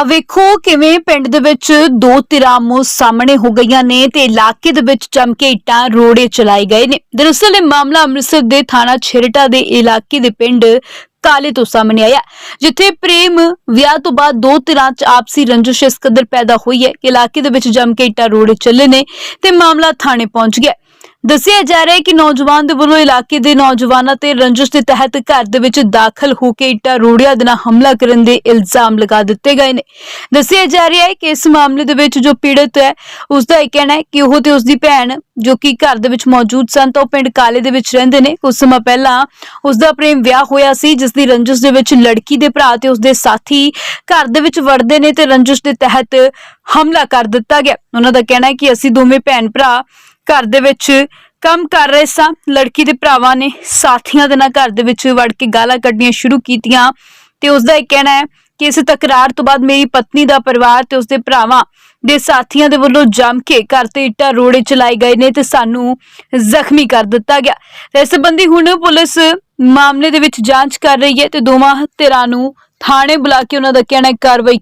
ਆ ਵੇਖੋ ਕਿਵੇਂ ਪਿੰਡ ਦੇ ਵਿੱਚ ਦੋ ਧਿਰਾਂ ਸਾਹਮਣੇ ਹੋ ਗਈਆਂ ਨੇ ਤੇ ਇਲਾਕੇ ਦੇ ਵਿੱਚ ਜੰਮ ਕੇ ਇੱਟਾਂ ਰੋੜੇ ਚਲਾਏ ਗਏ ਨੇ। ਦਰਅਸਲ ਇਹ ਮਾਮਲਾ ਅੰਮ੍ਰਿਤਸਰ ਦੇ ਥਾਣਾ ਛੇਰਟਾ ਦੇ ਇਲਾਕੇ ਦੇ ਪਿੰਡ ਕਾਲੇ ਤੋਂ ਸਾਹਮਣੇ ਆਇਆ, ਜਿੱਥੇ ਪ੍ਰੇਮ ਵਿਆਹ ਤੋਂ ਬਾਅਦ ਦੋ ਧਿਰਾਂ 'ਚ ਆਪਸੀ ਰੰਜਿਸ਼ ਇਸ ਕਦਰ ਪੈਦਾ ਹੋਈ ਹੈ ਕਿ ਇਲਾਕੇ ਦੇ ਵਿੱਚ ਜੰਮ ਕੇ ਇੱਟਾਂ ਰੋੜੇ ਚੱਲੇ ਨੇ ਤੇ ਮਾਮਲਾ ਥਾਣੇ ਪਹੁੰਚ ਗਿਆ। ਦੱਸਿਆ ਜਾ ਰਿਹਾ ਹੈ ਕਿ ਨੌਜਵਾਨ ਦੇ ਵੱਲੋਂ ਇਲਾਕੇ ਦੇ ਨੌਜਵਾਨਾਂ ਤੇ ਰੰਜਿਸ਼ ਦੇ ਤਹਿਤ ਘਰ ਦੇ ਵਿੱਚ ਦਾਖਲ ਹੋ ਕੇ ਇੱਟਾਂ ਰੋੜਿਆਂ ਦੇ ਨਾਲ ਹਮਲਾ ਕਰਨ ਦੇ ਇਲਜ਼ਾਮ ਲਗਾ ਦਿੱਤੇ ਗਏ ਨੇ। ਦੱਸਿਆ ਜਾ ਰਿਹਾ ਹੈ ਕਿ ਇਸ ਮਾਮਲੇ ਦੇ ਵਿੱਚ ਜੋ ਪੀੜਤ ਹੈ ਉਸ ਦਾ ਇਹ ਕਹਿਣਾ ਹੈ ਕਿ ਉਹ ਤੇ ਉਸ ਦੀ ਭੈਣ, ਜੋ ਕਿ ਘਰ ਦੇ ਵਿੱਚ ਮੌਜੂਦ ਸਨ ਤਾਂ ਉਹ ਪਿੰਡ ਕਾਲੇ ਦੇ ਵਿੱਚ ਰਹਿੰਦੇ ਨੇ। ਕੁਝ ਸਮਾਂ ਪਹਿਲਾਂ ਉਸ ਦਾ ਪ੍ਰੇਮ ਵਿਆਹ ਹੋਇਆ ਸੀ, ਜਿਸ ਦੀ ਰੰਜਿਸ਼ ਦੇ ਵਿੱਚ ਲੜਕੀ ਦੇ ਭਰਾ ਤੇ ਉਸ ਦੇ ਸਾਥੀ ਘਰ ਦੇ ਵਿੱਚ ਵੜਦੇ ਨੇ ਤੇ ਰੰਜਿਸ਼ ਦੇ ਤਹਿਤ ਹਮਲਾ ਕਰ ਦਿੱਤਾ ਗਿਆ। ਉਹਨਾਂ ਦਾ ਕਹਿਣਾ ਹੈ ਕਿ ਅਸੀਂ ਦੋਵੇਂ ਭੈਣ ਭਰਾ ਘਰ ਦੇ ਵਿੱਚ ਕੰਮ ਕਰ ਰਹੇ ਸਾਂ। ਲੜਕੀ ਦੇ ਭਰਾਵਾਂ ਨੇ ਸਾਥੀਆਂ ਦੇ ਨਾਲ ਘਰ ਦੇ ਵਿੱਚ ਵੜ ਕੇ ਗਾਲਾਂ ਕੱਢਣੀਆਂ ਸ਼ੁਰੂ ਕੀਤੀਆਂ ਤੇ ਉਸ ਦਾ ਇਹ ਕਹਿਣਾ ਹੈ ਕਿ ਇਸ ਤਕਰਾਰ ਤੋਂ ਬਾਅਦ ਮੇਰੀ ਪਤਨੀ ਦਾ ਪਰਿਵਾਰ ਤੇ ਉਸਦੇ ਭਰਾਵਾਂ ਦੇ ਸਾਥੀਆਂ ਦੇ ਵੱਲੋਂ ਜੰਮ ਕੇ ਘਰ ਤੇ ਇੱਟਾਂ ਰੋੜੇ ਚਲਾਏ ਗਏ ਨੇ ਤੇ ਸਾਨੂੰ ਜ਼ਖਮੀ ਕਰ ਦਿੱਤਾ ਗਿਆ। ਤੇ ਇਸ ਸੰਬੰਧੀ ਹੁਣ ਪੁਲਿਸ ਮਾਮਲੇ ਦੇ ਵਿੱਚ ਜਾਂਚ ਕਰ ਰਹੀ ਹੈ ਤੇ ਦੋਵਾਂ ਧਿਰਾਂ ਨੂੰ ਥਾਣੇ ਬੁਲਾ ਕੇ ਉਹਨਾਂ ਦਾ ਕਹਿਣਾ ਹੈ ਕਾਰਵਾਈ